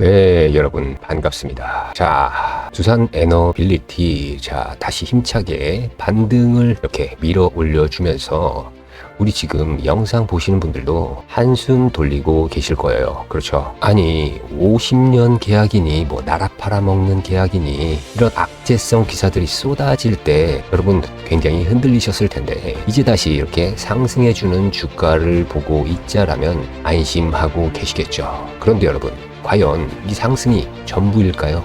네, 여러분 반갑습니다. 자, 두산 에너빌리티 자 다시 힘차게 반등을 이렇게 밀어 올려주면서 우리 지금 영상 보시는 분들도 한숨 돌리고 계실 거예요. 그렇죠? 아니 50년 계약이니 뭐 나라 팔아먹는 계약이니 이런 악재성 기사들이 쏟아질 때 여러분 굉장히 흔들리셨을 텐데 이제 다시 이렇게 상승해주는 주가를 보고 있자라면 안심하고 계시겠죠. 그런데 여러분 과연 이 상승이 전부일까요?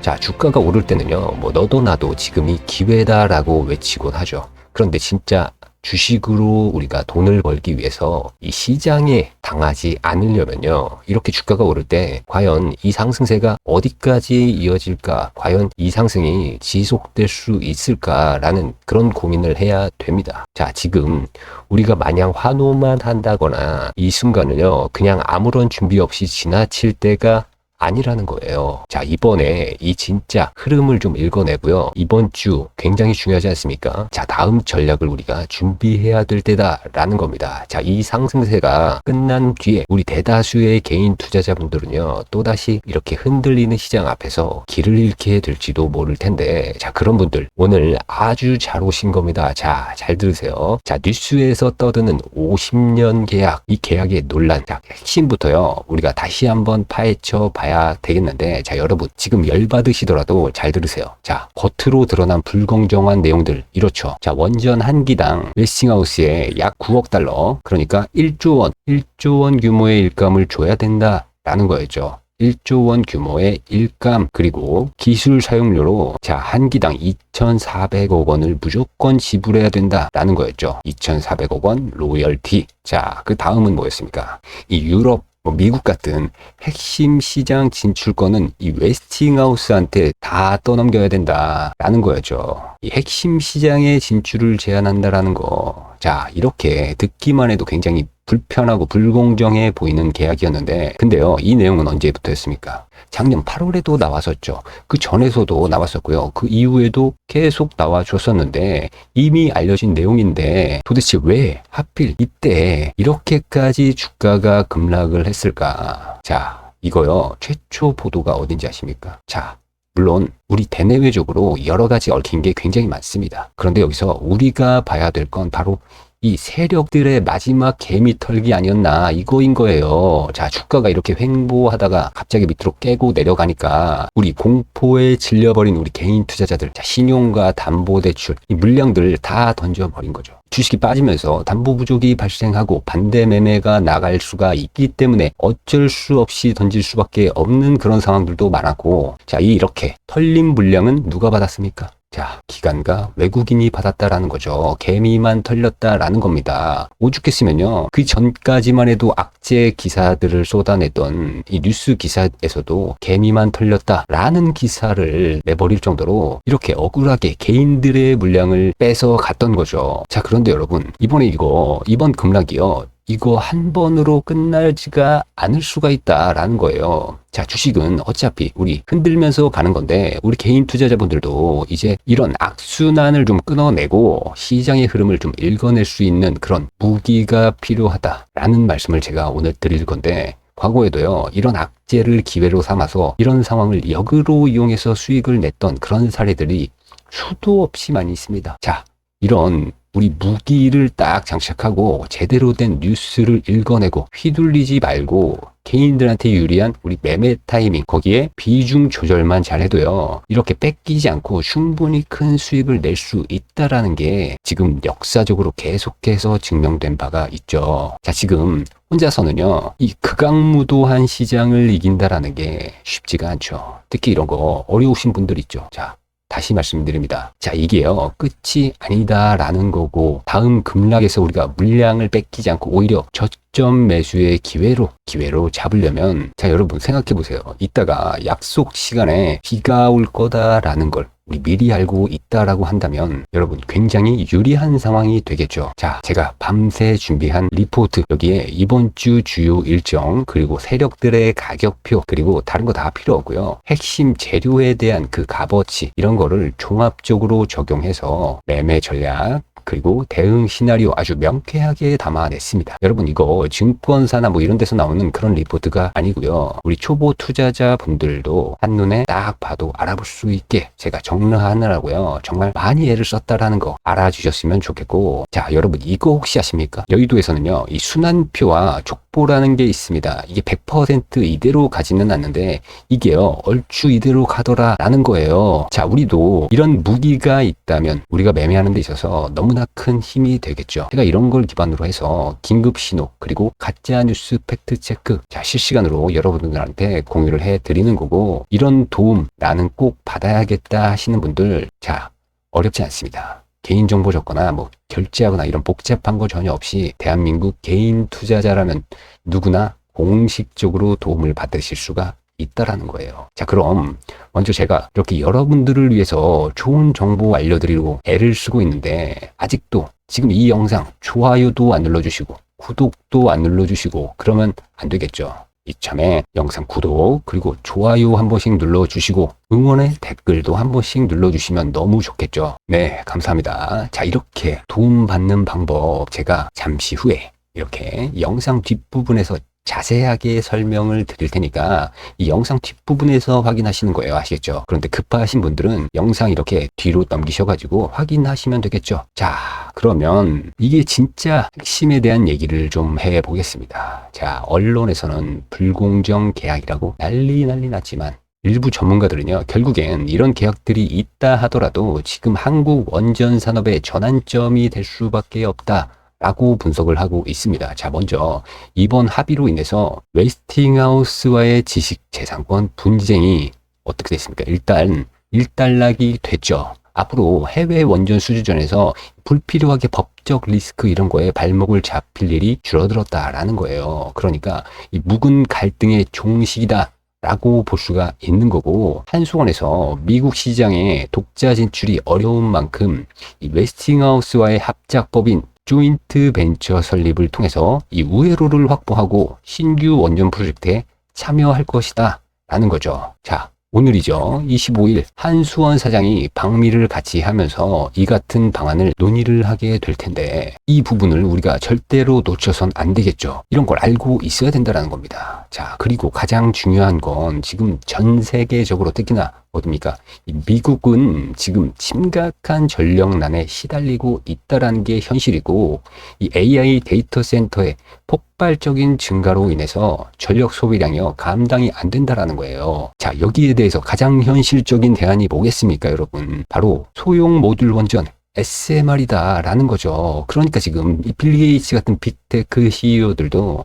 자, 주가가 오를 때는요, 뭐, 너도 나도 지금이 기회다라고 외치곤 하죠. 그런데 진짜 주식으로 우리가 돈을 벌기 위해서 이 시장에 당하지 않으려면요. 이렇게 주가가 오를 때 과연 이 상승세가 어디까지 이어질까? 과연 이 상승이 지속될 수 있을까라는 그런 고민을 해야 됩니다. 자, 지금 우리가 마냥 환호만 한다거나 이 순간을요. 그냥 아무런 준비 없이 지나칠 때가 아니라는 거예요. 자, 이번에 이 진짜 흐름을 좀 읽어내고요. 이번 주 굉장히 중요하지 않습니까? 자, 다음 전략을 우리가 준비해야 될 때다라는 겁니다. 자, 이 상승세가 끝난 뒤에 우리 대다수의 개인 투자자분들은요, 또다시 이렇게 흔들리는 시장 앞에서 길을 잃게 될지도 모를 텐데, 자, 그런 분들 오늘 아주 잘 오신 겁니다. 자, 잘 들으세요. 자, 뉴스에서 떠드는 50년 계약, 이 계약의 논란, 자, 핵심부터요, 우리가 다시 한번 파헤쳐 봐야 봐야 되겠는데 자 여러분 지금 열받으시더라도 잘 들으세요 자 겉으로 드러난 불공정한 내용들 이렇죠 자 원전 한 기당 웨스팅하우스에 약 9억 달러 그러니까 1조 원 1조 원 규모의 일감을 줘야 된다 라는 거였죠 1조 원 규모의 일감 그리고 기술 사용료로 자 한 기당 2,400억 원을 무조건 지불해야 된다라는 거였죠. 2,400억 원 로열티. 자, 그 다음은 뭐였습니까? 이 유럽 뭐 미국 같은 핵심 시장 진출권은 이 웨스팅하우스한테 다 떠넘겨야 된다라는 거였죠. 이 핵심 시장의 진출을 제한한다라는 거. 자, 이렇게 듣기만 해도 굉장히 불편하고 불공정해 보이는 계약이었는데, 근데요, 이 내용은 언제부터였습니까? 작년 8월에도 나왔었죠. 그 전에서도 나왔었고요. 그 이후에도 계속 나와줬었는데 이미 알려진 내용인데 도대체 왜 하필 이때 이렇게까지 주가가 급락을 했을까? 자, 이거요. 최초 보도가 어딘지 아십니까? 자, 물론 우리 대내외적으로 여러 가지 얽힌 게 굉장히 많습니다. 그런데 여기서 우리가 봐야 될 건 바로 이 세력들의 마지막 개미 털기 아니었나 이거인 거예요. 자, 주가가 이렇게 횡보하다가 갑자기 밑으로 깨고 내려가니까 우리 공포에 질려버린 우리 개인 투자자들, 자, 신용과 담보대출, 이 물량들 다 던져버린 거죠. 주식이 빠지면서 담보 부족이 발생하고 반대 매매가 나갈 수가 있기 때문에 어쩔 수 없이 던질 수밖에 없는 그런 상황들도 많았고, 자, 이 이렇게 털린 물량은 누가 받았습니까? 자, 기관과 외국인이 받았다라는 거죠. 개미만 털렸다라는 겁니다. 오죽했으면요. 그 전까지만 해도 악재 기사들을 쏟아내던 이 뉴스 기사에서도 개미만 털렸다라는 기사를 내버릴 정도로 이렇게 억울하게 개인들의 물량을 뺏어 갔던 거죠. 자, 그런데 여러분, 이번에 이거, 이번 급락이요. 이거 한 번으로 끝나지가 않을 수가 있다라는 거예요. 자, 주식은 어차피 우리 흔들면서 가는 건데, 우리 개인 투자자분들도 이제 이런 악순환을 좀 끊어내고 시장의 흐름을 좀 읽어낼 수 있는 그런 무기가 필요하다라는 말씀을 제가 오늘 드릴 건데, 과거에도요, 이런 악재를 기회로 삼아서 이런 상황을 역으로 이용해서 수익을 냈던 그런 사례들이 수도 없이 많이 있습니다. 자, 이런 우리 무기를 딱 장착하고 제대로 된 뉴스를 읽어내고 휘둘리지 말고 개인들한테 유리한 우리 매매 타이밍 거기에 비중 조절만 잘해도요 이렇게 뺏기지 않고 충분히 큰 수익을 낼 수 있다라는 게 지금 역사적으로 계속해서 증명된 바가 있죠. 자 지금 혼자서는요 이 극악무도한 시장을 이긴다라는 게 쉽지가 않죠. 특히 이런 거 어려우신 분들 있죠. 자 다시 말씀드립니다. 자, 이게요, 끝이 아니다라는 거고, 다음 급락에서 우리가 물량을 뺏기지 않고 오히려 저 점 매수의 기회로, 기회로 잡으려면, 자, 여러분 생각해 보세요. 이따가 약속 시간에 비가 올 거다라는 걸 우리 미리 알고 있다라고 한다면 여러분 굉장히 유리한 상황이 되겠죠. 자, 제가 밤새 준비한 리포트 여기에 이번 주 주요 일정 그리고 세력들의 가격표 그리고 다른 거 다 필요 없고요. 핵심 재료에 대한 그 값어치 이런 거를 종합적으로 적용해서 매매 전략 그리고 대응 시나리오 아주 명쾌하게 담아냈습니다. 여러분 이거 증권사나 뭐 이런 데서 나오는 그런 리포트가 아니고요. 우리 초보 투자자 분들도 한눈에 딱 봐도 알아볼 수 있게 제가 정리하느라고요. 정말 많이 애를 썼다라는 거 알아주셨으면 좋겠고 자 여러분 이거 혹시 아십니까? 여의도에서는요 이 순환표와 족보라는 게 있습니다. 이게 100% 이대로 가지는 않는데 이게요 얼추 이대로 가더라라는 거예요. 자 우리도 이런 무기가 있다면 우리가 매매하는 데 있어서 너무나 큰 힘이 되겠죠. 제가 이런 걸 기반으로 해서 긴급 신호 그리고 가짜 뉴스 팩트 체크 자 실시간으로 여러분들한테 공유를 해 드리는 거고 이런 도움 나는 꼭 받아야겠다 하시는 분들 자 어렵지 않습니다. 개인정보 줬거나 뭐 결제하거나 이런 복잡한 거 전혀 없이 대한민국 개인 투자자라면 누구나 공식적으로 도움을 받으실 수가 있다라는 거예요. 자, 그럼 먼저 제가 이렇게 여러분들을 위해서 좋은 정보 알려드리고 애를 쓰고 있는데 아직도 지금 이 영상 좋아요도 안 눌러주시고 구독도 안 눌러주시고 그러면 안 되겠죠. 이참에 영상 구독 그리고 좋아요 한 번씩 눌러주시고 응원의 댓글도 한 번씩 눌러주시면 너무 좋겠죠. 네, 감사합니다. 자, 이렇게 도움받는 방법 제가 잠시 후에 이렇게 영상 뒷부분에서 자세하게 설명을 드릴 테니까 이 영상 뒷부분에서 확인하시는 거예요. 아시겠죠? 그런데 급하신 분들은 영상 이렇게 뒤로 넘기셔가지고 확인하시면 되겠죠. 자, 그러면 이게 진짜 핵심에 대한 얘기를 좀 해보겠습니다. 자, 언론에서는 불공정 계약이라고 난리 난리 났지만 일부 전문가들은요, 결국엔 이런 계약들이 있다 하더라도 지금 한국 원전 산업의 전환점이 될 수밖에 없다. 라고 분석을 하고 있습니다. 자, 먼저 이번 합의로 인해서 웨스팅하우스와의 지식 재산권 분쟁이 어떻게 됐습니까? 일단 일단락이 됐죠. 앞으로 해외 원전 수주전에서 불필요하게 법적 리스크 이런 거에 발목을 잡힐 일이 줄어들었다라는 거예요. 그러니까 이 묵은 갈등의 종식이다. 라고 볼 수가 있는 거고 한수원에서 미국 시장에 독자 진출이 어려운 만큼 이 웨스팅하우스와의 합작법인 조인트 벤처 설립을 통해서 이 우회로를 확보하고 신규 원전 프로젝트에 참여할 것이다 라는 거죠. 자, 오늘이죠. 25일 한수원 사장이 방미를 같이 하면서 이 같은 방안을 논의를 하게 될 텐데 이 부분을 우리가 절대로 놓쳐선 안 되겠죠. 이런 걸 알고 있어야 된다는 겁니다. 자, 그리고 가장 중요한 건 지금 전 세계적으로 특히나 어딥니까? 이 미국은 지금 심각한 전력난에 시달리고 있다라는 게 현실이고 이 AI 데이터 센터의 폭발적인 증가로 인해서 전력 소비량이요 감당이 안 된다라는 거예요. 자 여기에 대해서 가장 현실적인 대안이 뭐겠습니까, 여러분? 바로 소형 모듈 원전 SMR이다 라는 거죠. 그러니까 지금 이 빌 게이츠 같은 빅테크 CEO들도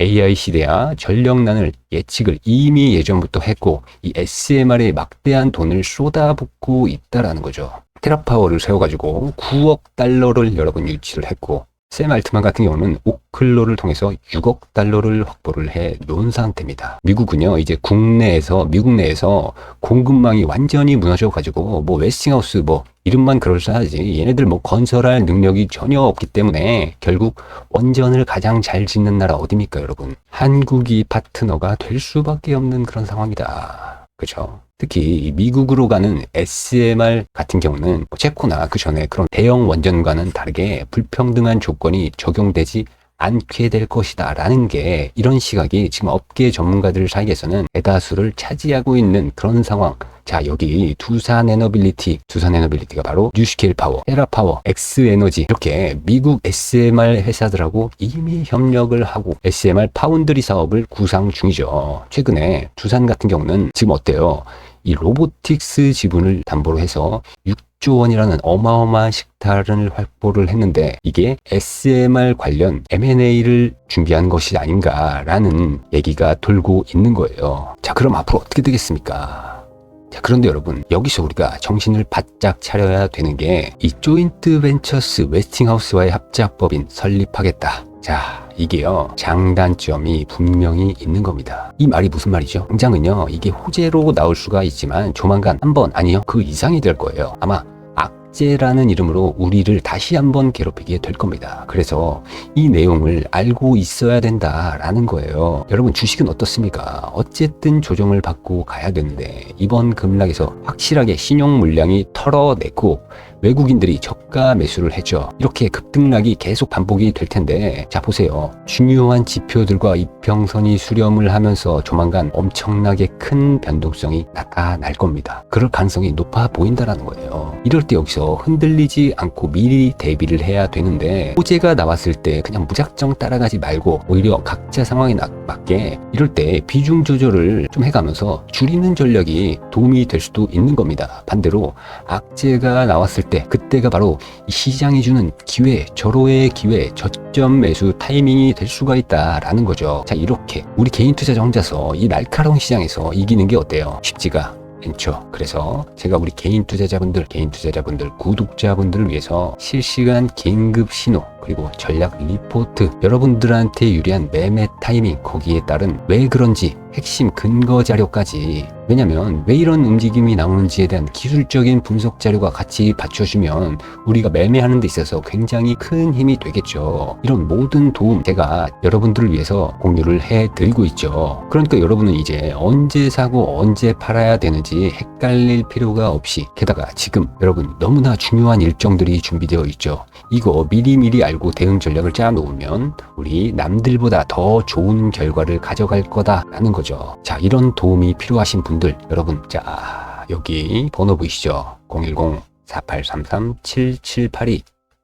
AI 시대야 전력난을 예측을 이미 예전부터 했고 이 SMR에 막대한 돈을 쏟아붓고 있다라는 거죠. 테라파워를 세워가지고 9억 달러를 여러분 유치를 했고 샘 알트만 같은 경우는 오클로를 통해서 6억 달러를 확보를 해 놓은 상태입니다. 미국은요, 이제 국내에서, 미국 내에서 공급망이 완전히 무너져가지고, 뭐, 웨스팅하우스, 뭐, 이름만 그럴싸하지, 얘네들 뭐, 건설할 능력이 전혀 없기 때문에, 결국 원전을 가장 잘 짓는 나라 어디입니까, 여러분? 한국이 파트너가 될 수밖에 없는 그런 상황이다. 그죠? 특히 미국으로 가는 SMR 같은 경우는 뭐 체코나 그 전에 그런 대형 원전과는 다르게 불평등한 조건이 적용되지 않게 될 것이다 라는 게 이런 시각이 지금 업계 전문가들 사이에서는 대다수를 차지하고 있는 그런 상황. 자 여기 두산 에너빌리티 두산 에너빌리티가 바로 뉴스케일 파워 테라파워 엑스에너지 이렇게 미국 SMR 회사들하고 이미 협력을 하고 SMR 파운드리 사업을 구상 중이죠. 최근에 두산 같은 경우는 지금 어때요 이 로보틱스 지분을 담보로 해서 6조 원이라는 어마어마한 식탈을 확보를 했는데 이게 SMR 관련 M&A를 준비한 것이 아닌가라는 얘기가 돌고 있는 거예요. 자, 그럼 앞으로 어떻게 되겠습니까? 자, 그런데 여러분, 여기서 우리가 정신을 바짝 차려야 되는 게 이 조인트 벤처스 웨스팅하우스와의 합작법인 설립하겠다. 자, 이게요, 장단점이 분명히 있는 겁니다. 이 말이 무슨 말이죠? 당장은요, 이게 호재로 나올 수가 있지만 조만간 한 번, 아니요, 그 이상이 될 거예요. 아마 악재라는 이름으로 우리를 다시 한번 괴롭히게 될 겁니다. 그래서 이 내용을 알고 있어야 된다라는 거예요. 여러분 주식은 어떻습니까? 어쨌든 조정을 받고 가야 되는데 이번 급락에서 확실하게 신용 물량이 털어내고 외국인들이 저가 매수를 해줘. 이렇게 급등락이 계속 반복이 될 텐데 자 보세요. 중요한 지표들과 이평선이 수렴을 하면서 조만간 엄청나게 큰 변동성이 나타날 겁니다. 그럴 가능성이 높아 보인다라는 거예요. 이럴 때 여기서 흔들리지 않고 미리 대비를 해야 되는데 호재가 나왔을 때 그냥 무작정 따라가지 말고 오히려 각자 상황에 나- 맞게 이럴 때 비중 조절을 좀 해가면서 줄이는 전략이 도움이 될 수도 있는 겁니다. 반대로 악재가 나왔을 때 그때가 바로 이 시장이 주는 기회, 절호의 기회, 저점 매수 타이밍이 될 수가 있다라는 거죠. 자, 이렇게 우리 개인 투자자 혼자서 이 날카로운 시장에서 이기는 게 어때요? 쉽지가 않죠. 그래서 제가 우리 개인 투자자분들, 개인 투자자분들, 구독자분들을 위해서 실시간 긴급 신호 그리고 전략 리포트 여러분들한테 유리한 매매 타이밍 거기에 따른 왜 그런지 핵심 근거 자료까지 왜냐면 왜 이런 움직임이 나오는지에 대한 기술적인 분석 자료가 같이 받쳐주면 우리가 매매하는 데 있어서 굉장히 큰 힘이 되겠죠. 이런 모든 도움 제가 여러분들을 위해서 공유를 해 드리고 있죠. 그러니까 여러분은 이제 언제 사고 언제 팔아야 되는지 헷갈릴 필요가 없이 게다가 지금 여러분 너무나 중요한 일정들이 준비되어 있죠. 이거 미리미리 알고 대응 전략을 짜 놓으면 우리 남들보다 더 좋은 결과를 가져갈 거다라는 거죠. 자, 이런 도움이 필요하신 분들 여러분 자, 여기 번호 보이시죠? 010-4833-7782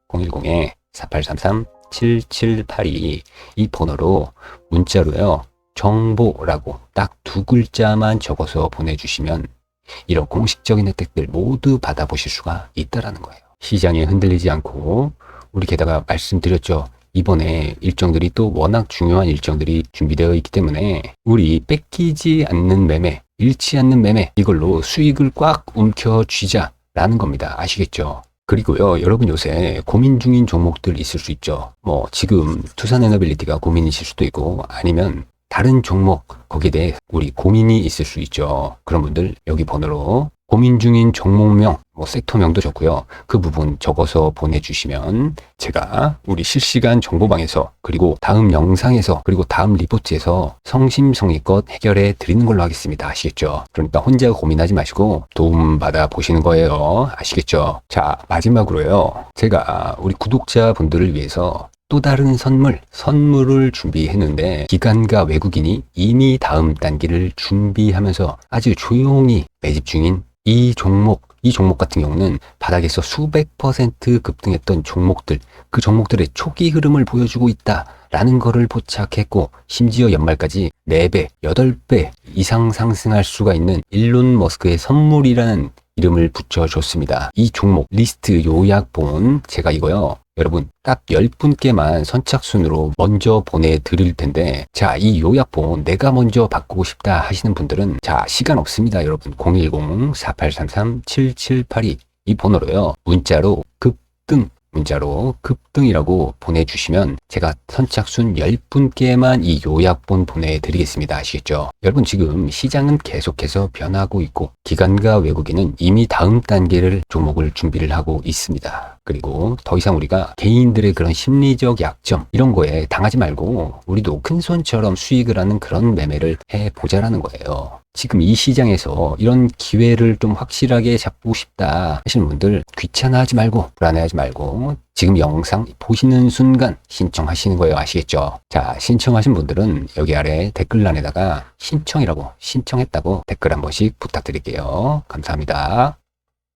010에 4833-7782 이 번호로 문자로요. 정보라고 딱 두 글자만 적어서 보내주시면 이런 공식적인 혜택들 모두 받아보실 수가 있다라는 거예요. 시장에 흔들리지 않고 우리 게다가 말씀드렸죠. 이번에 일정들이 또 워낙 중요한 일정들이 준비되어 있기 때문에 우리 뺏기지 않는 매매, 잃지 않는 매매 이걸로 수익을 꽉 움켜 쥐자 라는 겁니다. 아시겠죠? 그리고요, 여러분 요새 고민 중인 종목들 있을 수 있죠. 뭐, 지금 투산 에너빌리티가 고민이실 수도 있고, 아니면 다른 종목, 거기에 대해 우리 고민이 있을 수 있죠. 그런 분들 여기 번호로 고민 중인 종목명, 뭐 섹터명도 좋고요. 그 부분 적어서 보내주시면 제가 우리 실시간 정보방에서 그리고 다음 영상에서 그리고 다음 리포트에서 성심성의껏 해결해 드리는 걸로 하겠습니다. 아시겠죠? 그러니까 혼자 고민하지 마시고 도움 받아 보시는 거예요. 아시겠죠? 자, 마지막으로요. 제가 우리 구독자분들을 위해서 또 다른 선물, 선물을 준비했는데 기관과 외국인이 이미 다음 단계를 준비하면서 아주 조용히 매집 중인 이 종목, 이 종목 같은 경우는 바닥에서 수백 퍼센트 급등했던 종목들, 그 종목들의 초기 흐름을 보여주고 있다라는 거를 포착했고 심지어 연말까지 4배, 8배 이상 상승할 수가 있는 일론 머스크의 선물이라는 이름을 붙여줬습니다. 이 종목 리스트 요약본 제가 이거요. 여러분 딱 10분께만 선착순으로 먼저 보내드릴 텐데 자 이 요약본 내가 먼저 바꾸고 싶다 하시는 분들은 자 시간 없습니다 여러분. 010-4833-7782 이 번호로요. 문자로 급등 문자로 급등이라고 보내주시면 제가 선착순 10분께만 이 요약본 보내드리겠습니다. 아시겠죠? 여러분 지금 시장은 계속해서 변하고 있고 기관과 외국인은 이미 다음 단계를 종목을 준비를 하고 있습니다. 그리고 더 이상 우리가 개인들의 그런 심리적 약점 이런 거에 당하지 말고 우리도 큰 손처럼 수익을 하는 그런 매매를 해보자라는 거예요. 지금 이 시장에서 이런 기회를 좀 확실하게 잡고 싶다 하시는 분들 귀찮아하지 말고 불안해하지 말고 지금 영상 보시는 순간 신청하시는 거예요. 아시겠죠? 자, 신청하신 분들은 여기 아래 댓글란에다가 신청이라고 신청했다고 댓글 한 번씩 부탁드릴게요. 감사합니다.